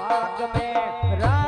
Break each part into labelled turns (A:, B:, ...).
A: ભાગ મેં રાણો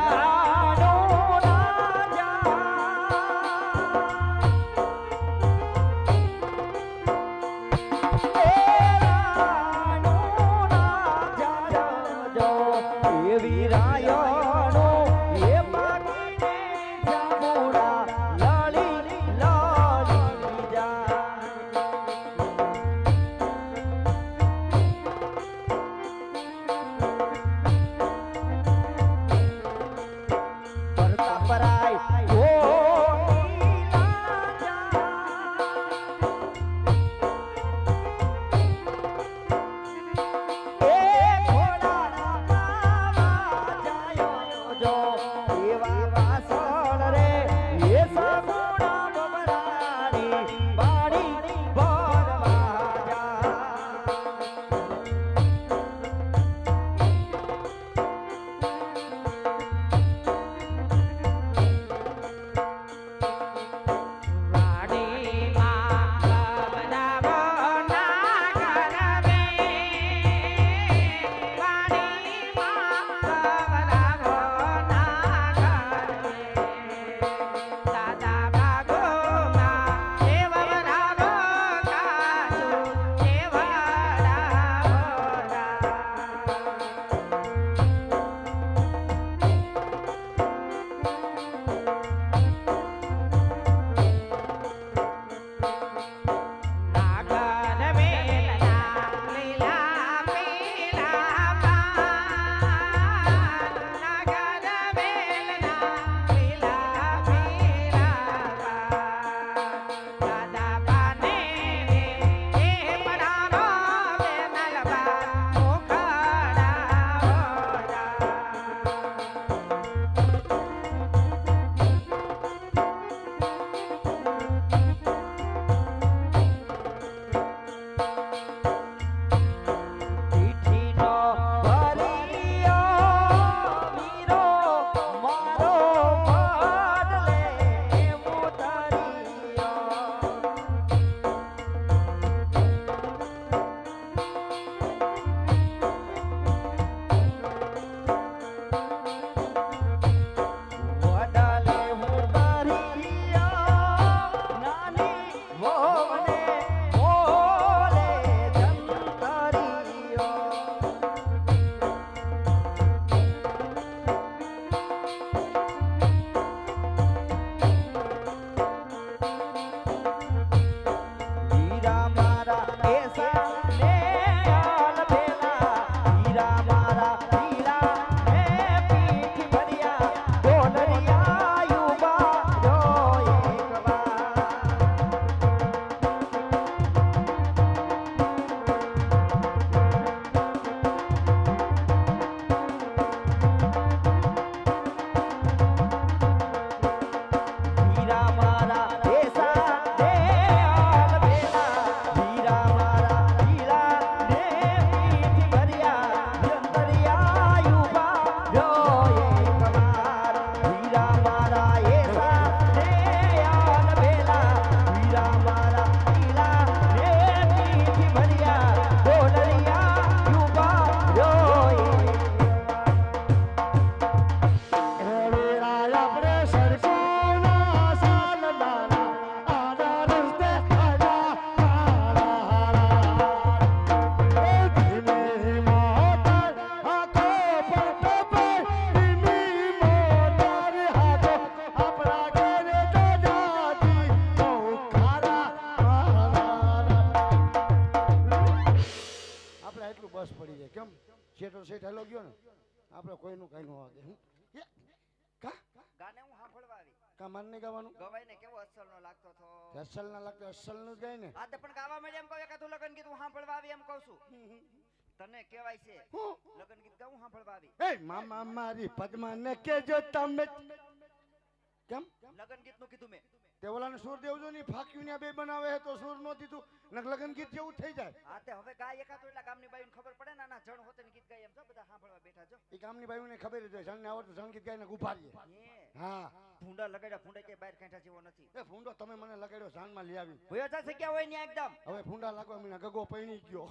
A: મારા એસા ને આલ
B: અસલ ના લાગતો અસલનું જાય ને.
A: આ તો પણ ગાવા મળે એમ કહું એકાદું લગન ગીત હું સાંભળવા આવી એમ કહું છું. તને કહેવાય છે લગન ગીત ગાવું સાંભળવા આવી.
B: એ મામા મારી પદ્મા ને કેજો તમે. કેમ?
A: લગન ગીતનું કીધું મેં.
B: તે ઓલાને સુર દેવજો ની ફાક્યું ને બે બનાવે તો સુર નો દીધું. ને લગન ગીત જેવું થઈ જાય.
A: હા તે હવે ગાય એકાદું એટલે ગામની બાઈને ખબર પડે ને આના જણ હોતે ને ગીત ગાય એમ. જો બધા સાંભળવા બેઠા જો.
B: એ કામની ને ખબર જ હોય જણને આવડતું જણ ગીત ગાઈને ઊભા રહીએ.
A: હા. ભૂંડા લગાડ્યા ભૂંડા કે બહાર કાંઠા જેવો નથી.
B: એ ફૂંડો તમે મને લગાડ્યો જાનમાં લઈ આવી.
A: ભૂયો જશે ક્યાં હોય ને એકદમ?
B: હવે ફૂંડા લાગવા મને ગગો પૈણી ગયો.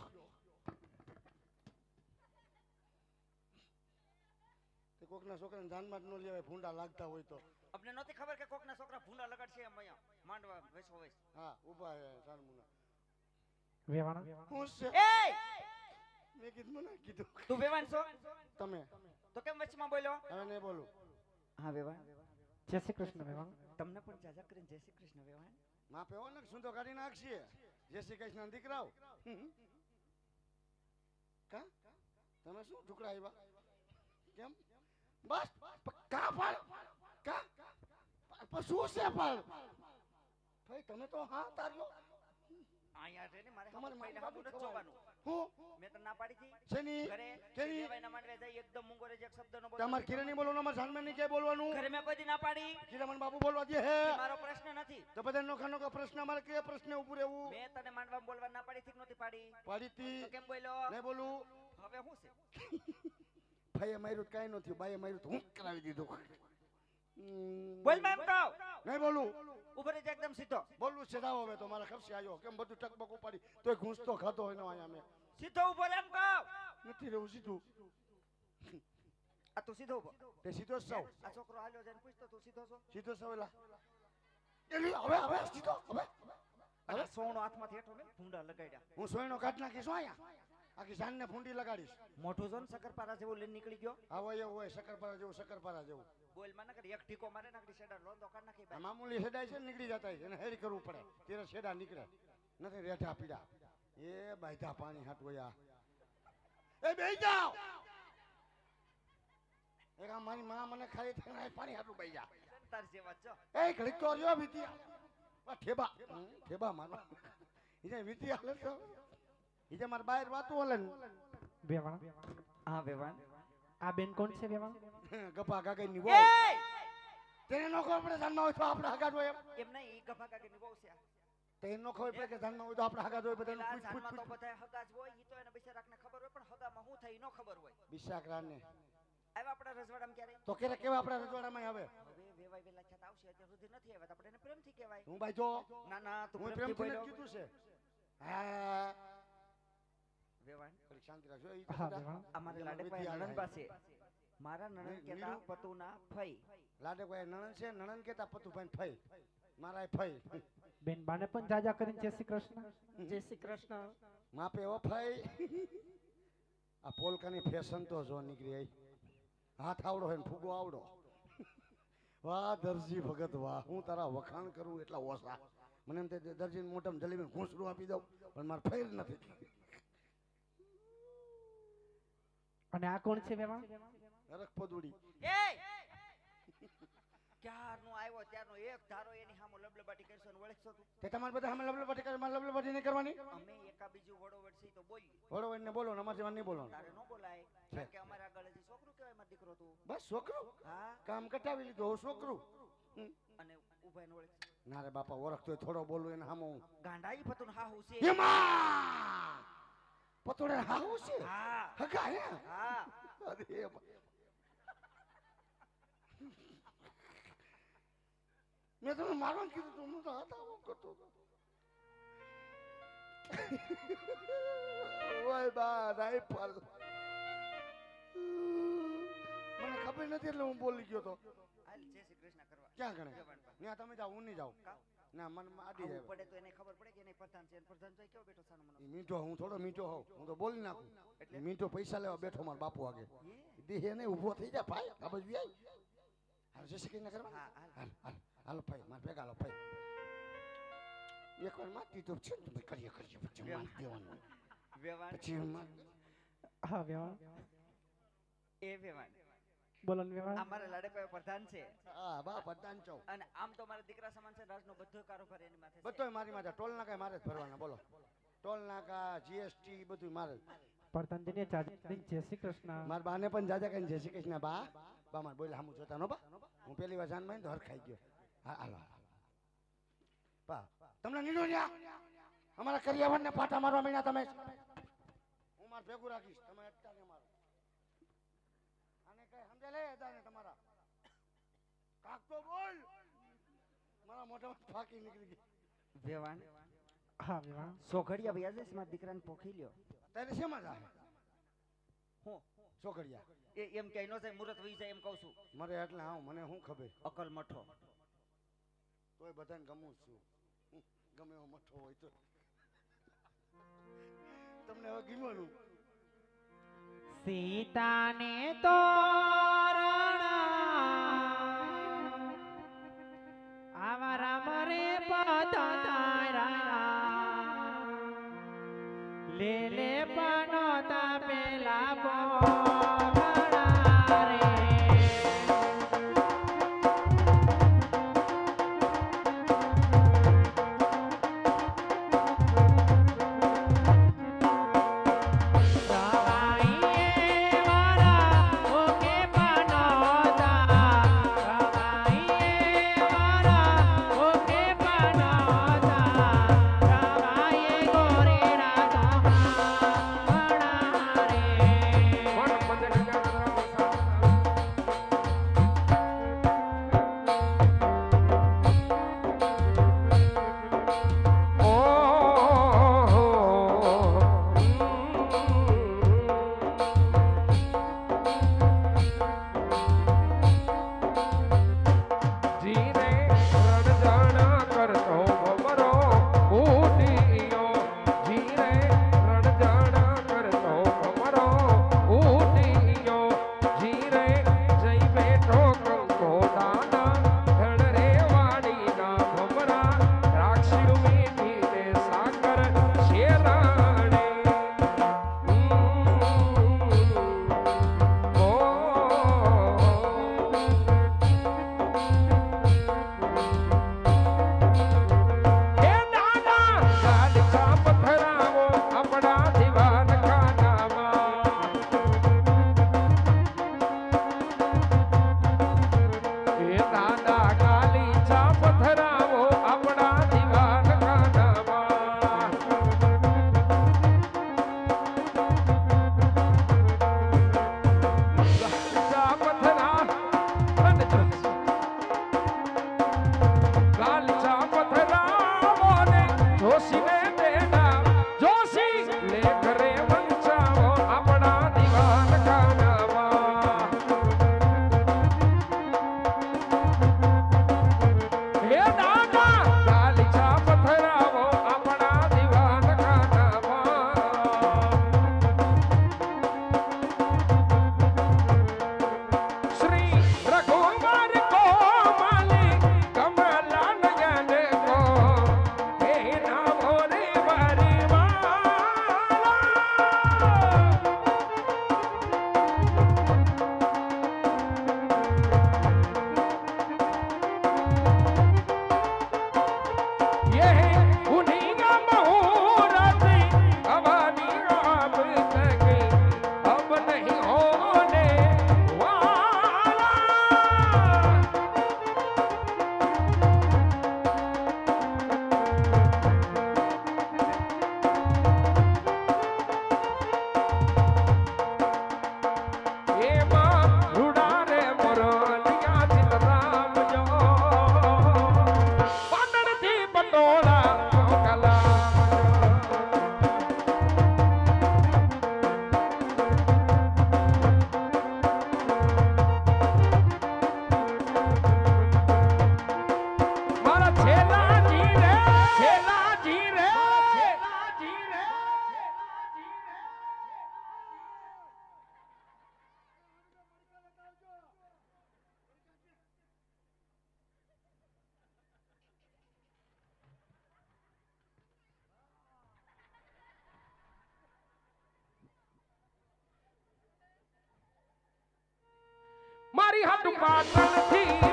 B: કોકના છોકરાને જાનમાં જ ન લેવાય ભૂંડા લાગતા હોય તો.
A: આપણે નહોતી ખબર કે કોકના છોકરા ભૂંડા લગાડશે એમ અહીંયા. માંડવા વેસો વેસ.
B: હા ઊભા હે સાનમુના
C: વેવાણા
B: હું છે?
A: એ!
B: મેં કીધું મને કીધું.
A: તું વેવાન છો?
B: તમે?
A: તો કેમ વચમાં બોલ્યો?
B: હવે નહીં બોલું.
A: હા વેવાન.
C: જય શ્રી કૃષ્ણ વેવાણા
A: તમને પણ જાજા કરીને જય શ્રી કૃષ્ણ વેવાન
B: માપે પેવો ને સુંદો કાઢી નાખશે જય શ્રી કૃષ્ણ દીકરાઓ. કા? તમે શું ઢુકડા આવ્યા કેમ? બસ કા પણ કા? શું છે પણ ભાઈ તમે તો હા તાર્યો
A: અહીંયા છે ને મારે
B: તમારે
A: મહિના જોવાનું. મેં તને ના પાડી હતી
B: શેની?
A: ઘરે
B: કેની
A: દેવાયના માંડવે જાય એકદમ મૂંગો રહે એક શબ્દ નો
B: તમારે કિરણી બોલવાનું અમારે જાનમાં નહીં બોલવાનું?
A: ઘરે મેં કોઈ ના પાડી.
B: કિરમણ બાબુ બોલવા દે હે.
A: મારો પ્રશ્ન નથી.
B: તો બધા નોખા નોખા પ્રશ્ન અમારે કયા પ્રશ્ન ઉભું રહેવું?
A: મેં તને માંડવા બોલવા ના પાડી થી કે પાડી.
B: પાડી તી.
A: કેમ બોલ્યો?
B: નહીં બોલું.
A: હવે શું છે?
B: ભાઈએ માર્યું તો ન થયું બાઈએ માર્યું હું કરાવી દીધું.
A: બોલ મેં એમ
B: નહીં બોલું.
A: ઊભો રહેજે એકદમ સીધો.
B: બોલવું છે હવે તો મારા આવ્યો. કેમ બધું ટકબક ઉપાડી તોય ઘૂંસતો ખાતો હોય ને અહીંયા મેં.
A: સીધો ઊભો એમ કહો.
B: નથી રહેવું સીધું.
A: આ તું સીધો ઊભો.
B: તે સીધો સૌ
A: આ છોકરો હાલ્યો જઈને પૂછતો તું સીધો છો?
B: સીધો એલા. એલી હવે હવે સીધો હવે.
A: હવે. સોનો હાથમાંથી હેઠો લે ભૂંડા લગાડ્યા.
B: હું સોયનો કાઢ નાખીશ શું અહીંયા. આખી જાનને ફૂંડી લગાડીશ.
A: મોઢું જો ને શકરપારા જેવું લઈને નીકળી ગયો.
B: આવો એવું હોય સકરપારા જેવું શક્કરપારા જેવું.
A: બોલમાં ના એક ઠીકો મારે નાખડી શેડા લોંદો કાઢ નાખી.
B: મામૂલી શેડાય છે ને નીકળી જતા છે એને હેરી કરવું પડે. ત્યારે શેડા નીકળે. નથી રેઠા પીડા. એ બાયધા પાણી હાટવયા એ બે જાઓ. એક મારી માં મને ખાલી આ પાણી હાટું બે જા.
A: તાર જ છો.
B: એ ઘડી તો રહ્યો વિતિયા આ ઠેબા. ઠેબા મારો. ઈને વિતિયા હાલે તો. ઈને માર બહાર વાતું હલે
C: બેવાણ
A: હા બેવાણ
C: આ બેન કોણ છે બેવાણ
B: ગપા કાકાની
A: ની
B: વહુ તેને નો ખબર પડે જાનમાં હોય તો આપણે હગાડ હોય એમ.
A: એમ નહીં ઈ ગભા ની બહુ છે આ.
B: તેને ખબર પડે કે ધનમાં હોય તો આપણે હગા જોઈ બધાને પૂછ પૂછ
A: તો બધા હગા જ હોય ઈ તો એને બિચારાકને ખબર હોય પણ હગામાં હું થાય નો ખબર હોય.
B: બિશાકરાને
A: આવ્યા આપણા રજવાડામાં ક્યારે?
B: તો ક્યારે કેવા આપણા રજવાડામાં આવે?
A: હવે વેવાય વેલા છત આવશે અત્યાર સુધી નથી આવ્યા આપણે એને પ્રેમથી કહેવાય.
B: હું ભાઈ જો
A: ના ના તું પ્રેમથી બોલ્યો
B: કીધું છે. હા.
A: વેવાણ?
B: શાંતિ રાખજો. તો
A: અમારે લાડકભાઈ
B: આનંદ
A: પાસે. મારા નણંદ
B: કેતા
A: પતુ
B: ના
A: પતુના ફઈ.
B: લાડકભાઈ નણંદ છે નણંદ કેતા પતુભાઈ ફઈ. મારા ફઈ.
C: બેન બાને પણ જાજા કરીને જય શ્રી કૃષ્ણ.
A: જય શ્રી કૃષ્ણ.
B: માપે ઓ ફઈ આ પોલકાની ફેશન તો જો નીકળી આવી હાથ આવડો હોય ને ફૂગો આવડો. વાહ દરજી ભગત વાહ. હું તારા વખાણ કરું એટલા ઓછા. મને એમ તે દરજી મોટમ જલેબી ઘૂંસડું આપી દઉં પણ મારે ફેર નથી.
C: અને આ કોણ છે વેવાણા?
B: રખ પદુડી
A: એ! ક્યારનો આવ્યો ત્યારનો એક ધારો એની સામે લબલબાટી કરશો ને વળગશો તું.
B: તે તમારે બધા અમે લબલબાટી કરે મારે લબલબાટી નહીં કરવાની?
A: અમે એકા બીજું વડો વડસી તો બોલી
B: વડો ને બોલો અમારે જેવા નહીં બોલવાનું.
A: તારે નો બોલાય કારણ કે અમારા આગળ હજી છોકરું કહેવાય મારો દીકરો તું.
B: બસ છોકરું?
A: હા.
B: કામ કટાવી લીધું છોકરું.
A: અને ઊભા ને
B: રે બાપા ઓળખતો થોડો બોલું એને હામો.
A: ગાંડાઈ પતું હા હું છે.
B: એમાં પતોડે હાવું છે?
A: હા.
B: હગા હે
A: હા.
B: અરે મેં તમને મારવાનું કીધું તું હું તો હતા આવું કરતો હતો. ઓય બા રાઈફલ મને ખબર નથી એટલે હું બોલી ગયો તો
A: હાલ જય શ્રી કૃષ્ણ કરવા
B: ક્યાં ગણે
A: જવાનપા.
B: ત્યાં તમે જાઓ હું નહીં જાઉં
A: કા?
B: ના મને આડી
A: આવું
B: જાય
A: પડે તો એને ખબર પડે કે એને પ્રધાન છે એને પ્રધાન તો કેવો બેઠો સાનો મનો
B: ઈ મીઠો હું થોડો મીઠો હોઉં હું તો બોલી નાખું ઈ મીઠો પૈસા લેવા બેઠો મારા બાપુ આગે
A: હે?
B: દેહ ને ઊભો થઈ જા ભાઈ આ બાજુ આય હાલ જય શ્રી કૃષ્ણ કરવા
A: હા હાલ
B: હાલ હાલ ભાઈ મારે ભેગા હાલો ભાઈ એક વાર માટી તો છે ને કરીએ કરીએ પછી મારી દેવાનું
A: વેવાણ
B: પછી
C: હા વેવાણા
A: એ વેવાણ
C: બોલો
A: અમારે લાડકભાઈ પ્રધાન છે
B: હા બા પ્રધાન છો
A: અને આમ તો મારા દીકરા સમાન છે રાજનો બધો કારોબાર એની માથે છે
B: બધોય મારી માથે ટોલ નાકા મારે જ ભરવાના બોલો ટોલ નાકા જીએસટી બધું મારે.
C: પ્રધાનજીને જાજા જય શ્રી કૃષ્ણ
B: મારા બાને પણ જાજા કહીને જય શ્રી કૃષ્ણ બા બા મારે બોલે હામું જોતા નો બા હું પેલી વાર જાનમાં તો હરખાઈ ગયો હાલો તમને નીડોડિયા અમારા કરિયાવર ને પાટા મારવા મીના તમે. હું માર ભેગું રાખીશ. તમે અટકા ને મારો. આને કઈ સમજે લે દાને તમારા. કાક તો બોલ. મારા મોઢામાં ફાકી નીકળી ગઈ.
A: વેવાન
C: હા વેવાન
A: સોઘડિયા ભાઈ આજે મારા દીકરાને પોખી લ્યો.
B: તારે શેમાં જાય
A: હું?
B: સોઘડિયા.
A: એ એમ કઈ નો થાય મુરત વી જાય એમ કહું છું.
B: મરે એટલે હા મને શું ખબર?
A: અકલ મઠો.
B: તોય બધાને ગમું છું. ગમે એવો મઠો હોય તો. તમને હવે ગીમવાનું
C: સીતાને
D: તો have to part from the.